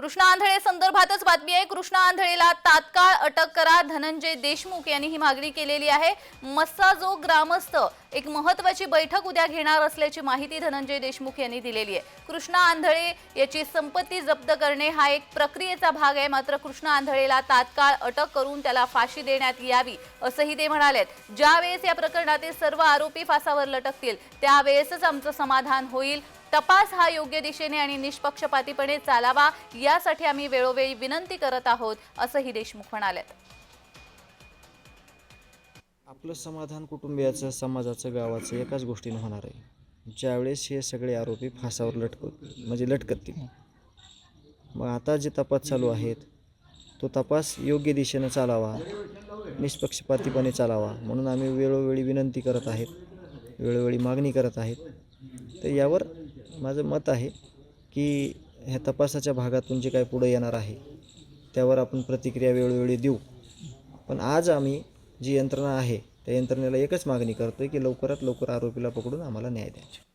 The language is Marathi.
कृष्णा आंधळे संदर्भातच बातमी आहे. कृष्णा आंधळेला तात्काळ अटक करा. धनंजय देशमुख यांनी ही मागणी केलेली आहे. मस्साजो ग्रामस्थ एक महत्वाची बैठक उद्या घेणार असल्याची माहिती धनंजय देशमुख यांनी दिलेली आहे. कृष्णा आंधळे याची संपत्ती जप्त करणे हा एक प्रक्रियेचा भाग आहे. मात्र कृष्णा आंधळेला तात्काळ अटक करून त्याला फाशी देण्यात यावी असंही ते म्हणालेत. ज्यावेळेस या प्रकरणातील सर्व आरोपी फासावर लटकतील त्यावेळेसच आमचं समाधान होईल तपास हा योग्य दिशेने आणि निष्पक्षपातीपणे चालावा यासाठी आम्ही वेळोवेळी विनंती करत आहोत असंही देशमुख म्हणालेत. आपलं समाधान कुटुंबियाचं समाजाचं गावाचं एकाच गोष्टीनं होणार आहे. ज्यावेळेस हे सगळे आरोपी फासावर लटक म्हणजे लटकतील. मग आता जे तपास चालू आहेत तो तपास योग्य दिशेनं चालावा निष्पक्षपातीपणे चालावा म्हणून आम्ही वेळोवेळी विनंती करत आहेत वेळोवेळी मागणी करत आहेत. तर यावर माझं मत आहे की ह्या तपासाच्या भागातून जे काय पुढं येणार आहे त्यावर आपण प्रतिक्रिया वेळोवेळी देऊ. पण आज आम्ही जी यंत्रणा आहे त्या यंत्रणेला एकच मागणी करतो आहे की लवकरात लवकर आरोपीला पकडून आम्हाला न्याय द्यायचा.